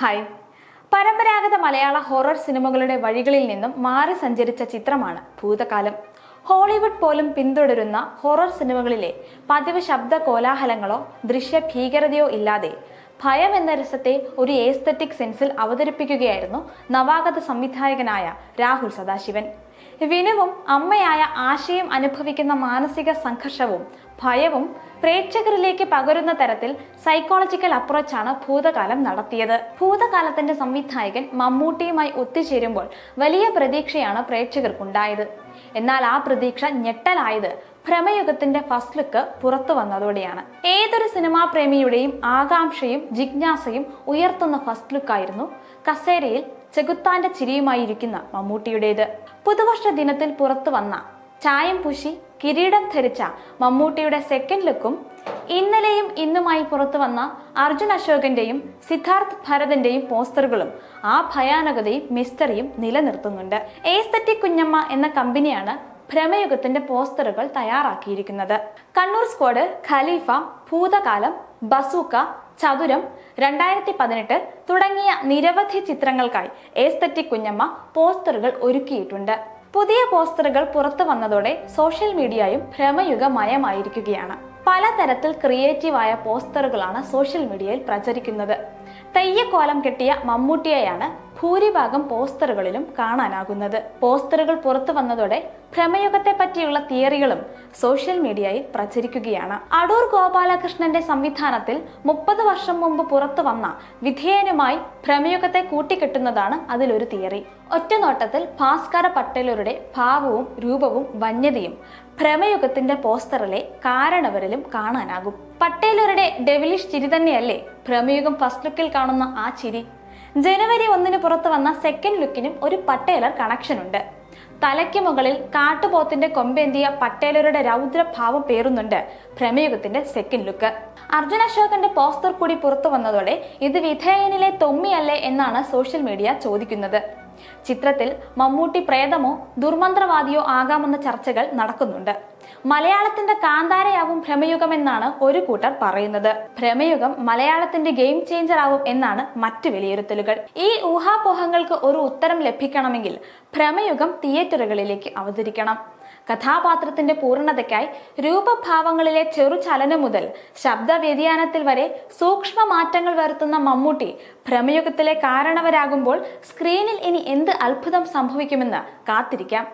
Hi പരമ്പരാഗത മലയാള horror സിനിമകളുടെ വഴികളിൽ നിന്നും മാറി സഞ്ചരിച്ച ചിത്രമാണ് ഭൂതകാലം. ഹോളിവുഡ് പോലും പിന്തുടരുന്ന ഹൊറർ സിനിമകളിലെ പതിവ് ശബ്ദ കോലാഹലങ്ങളോ ദൃശ്യ ഭീകരതയോ ഇല്ലാതെ ഭയം എന്ന രസത്തെ ഒരു ഏസ്തറ്റിക് സെൻസിൽ അവതരിപ്പിക്കുകയായിരുന്നു നവാഗത സംവിധായകനായ രാഹുൽ സദാശിവൻ. വിനുവും അമ്മയായ ആശയും അനുഭവിക്കുന്ന മാനസിക സംഘർഷവും ഭയവും പ്രേക്ഷകരിലേക്ക് പകരുന്ന തരത്തിൽ സൈക്കോളജിക്കൽ അപ്രോച്ചാണ് ഭൂതകാലം നടത്തിയത്. ഭൂതകാലത്തിന്റെ സംവിധായകൻ മമ്മൂട്ടിയുമായി ഒത്തുചേരുമ്പോൾ വലിയ പ്രതീക്ഷയാണ് പ്രേക്ഷകർക്കുണ്ടായത്. എന്നാൽ ആ പ്രതീക്ഷ ഞെട്ടലായത് ഭ്രമയുഗത്തിന്റെ ഫസ്റ്റ് ലുക്ക് പുറത്തു വന്നതോടെയാണ്. ഏതൊരു സിനിമാ പ്രേമിയുടെയും ആകാംക്ഷയും ജിജ്ഞാസയും ഉയർത്തുന്ന ഫസ്റ്റ് ലുക്കായിരുന്നു കസേരയിൽ ചെകുത്താന്റെ ചിരിയുമായിരിക്കുന്ന മമ്മൂട്ടിയുടേത്. പുതുവർഷ ദിനത്തിൽ പുറത്തു വന്ന ചായം പൂശി കിരീടം ധരിച്ച മമ്മൂട്ടിയുടെ സെക്കൻഡ് ലുക്കും ഇന്നലെയും ഇന്നുമായി പുറത്തു വന്ന അർജുൻ അശോകന്റെയും സിദ്ധാർത്ഥ് ഭരതന്റെയും പോസ്റ്ററുകളും ആ ഭയാനകതയും മിസ്റ്ററിയും നിലനിർത്തുന്നുണ്ട്. ഏസ്തറ്റിക് കുഞ്ഞമ്മ എന്ന കമ്പനിയാണ് ഭ്രമയുഗത്തിന്റെ പോസ്റ്ററുകൾ തയ്യാറാക്കിയിരിക്കുന്നത്. കണ്ണൂർ സ്ക്വാഡ് ഖലീഫ ഭൂതകാലം ബസൂക്ക ചതുരം രണ്ടായിരത്തി പതിനെട്ട് തുടങ്ങിയ നിരവധി ചിത്രങ്ങൾക്കായി ഏസ്തറ്റിക് കുഞ്ഞമ്മ പോസ്റ്ററുകൾ ഒരുക്കിയിട്ടുണ്ട്. പുതിയ പോസ്റ്ററുകൾ പുറത്തു വന്നതോടെ സോഷ്യൽ മീഡിയയും ഭ്രമയുഗമയമായിരിക്കുകയാണ്. പലതരത്തിൽ ക്രിയേറ്റീവായ പോസ്റ്ററുകളാണ് സോഷ്യൽ മീഡിയയിൽ പ്രചരിക്കുന്നത്. തെയ്യക്കോലം കെട്ടിയ മമ്മൂട്ടിയെയാണ് ഭൂരിഭാഗം പോസ്റ്ററുകളിലും കാണാനാകുന്നത്. പോസ്റ്ററുകൾ പുറത്തു വന്നതോടെ ഭ്രമയുഗത്തെ പറ്റിയുള്ള തിയറികളും സോഷ്യൽ മീഡിയയിൽ പ്രചരിക്കുകയാണ്. അടൂർ ഗോപാലകൃഷ്ണന്റെ സംവിധാനത്തിൽ മുപ്പത് വർഷം മുമ്പ് പുറത്തു വന്ന വിധേയനുമായി ഭ്രമയുഗത്തെ കൂട്ടിക്കെട്ടുന്നതാണ് അതിലൊരു തിയറി. ഒറ്റനോട്ടത്തിൽ ഭാസ്കര പട്ടേലരുടെ ഭാവവും രൂപവും വന്യതയും ഭ്രമയുഗത്തിന്റെ പോസ്റ്ററിലെ കാരണവരിലും കാണാനാകും. പട്ടേലരുടെ ഡെവിലിഷ് ചിരി തന്നെയല്ലേ ഭ്രമയുഗം ഫസ്റ്റ് ലുക്കിൽ കാണുന്ന ആ ചിരി? ജനുവരി ഒന്നിന് പുറത്തു വന്ന സെക്കൻഡ് ലുക്കിനും ഒരു പട്ടേലർ കണക്ഷൻ ഉണ്ട്. തലയ്ക്ക് മുകളിൽ കാട്ടുപോത്തിന്റെ കൊമ്പേന്തിയ പട്ടേലരുടെ രൗദ്രഭാവം പേറുന്നുണ്ട് ഭ്രമയുഗത്തിന്റെ സെക്കൻഡ് ലുക്ക് അർജുൻ അശോകന്റെ പോസ്റ്റർ കൂടി പുറത്തു വന്നതോടെ ഇത് വിധേയനിലെ തൊമ്മിയല്ലേ എന്നാണ് സോഷ്യൽ മീഡിയ ചോദിക്കുന്നത്. ചിത്രത്തിൽ മമ്മൂട്ടി പ്രേതമോ ദുർമന്ത്രവാദിയോ ആകാമെന്ന ചർച്ചകൾ നടക്കുന്നുണ്ട്. മലയാളത്തിന്റെ കാന്താരയാവും ഭ്രമയുഗം എന്നാണ് ഒരു കൂട്ടർ പറയുന്നത്. ഭ്രമയുഗം മലയാളത്തിന്റെ ഗെയിം ചേഞ്ചർ ആവും എന്നാണ് മറ്റ് വിലയിരുത്തലുകൾ. ഈ ഊഹാപോഹങ്ങൾക്ക് ഒരു ഉത്തരം ലഭിക്കണമെങ്കിൽ ഭ്രമയുഗം തിയേറ്ററുകളിലേക്ക് അവതരിക്കണം. കഥാപാത്രത്തിന്റെ പൂർണതയ്ക്കായി രൂപഭാവങ്ങളിലെ ചെറുചലനം മുതൽ ശബ്ദ വ്യതിയാനത്തിൽ വരെ സൂക്ഷ്മ മാറ്റങ്ങൾ വരുത്തുന്ന മമ്മൂട്ടി ഭ്രമയുഗത്തിലെ കാരണവരാകുമ്പോൾ സ്ക്രീനിൽ ഇനി എന്ത് അത്ഭുതം സംഭവിക്കുമെന്ന് കാത്തിരിക്കാം.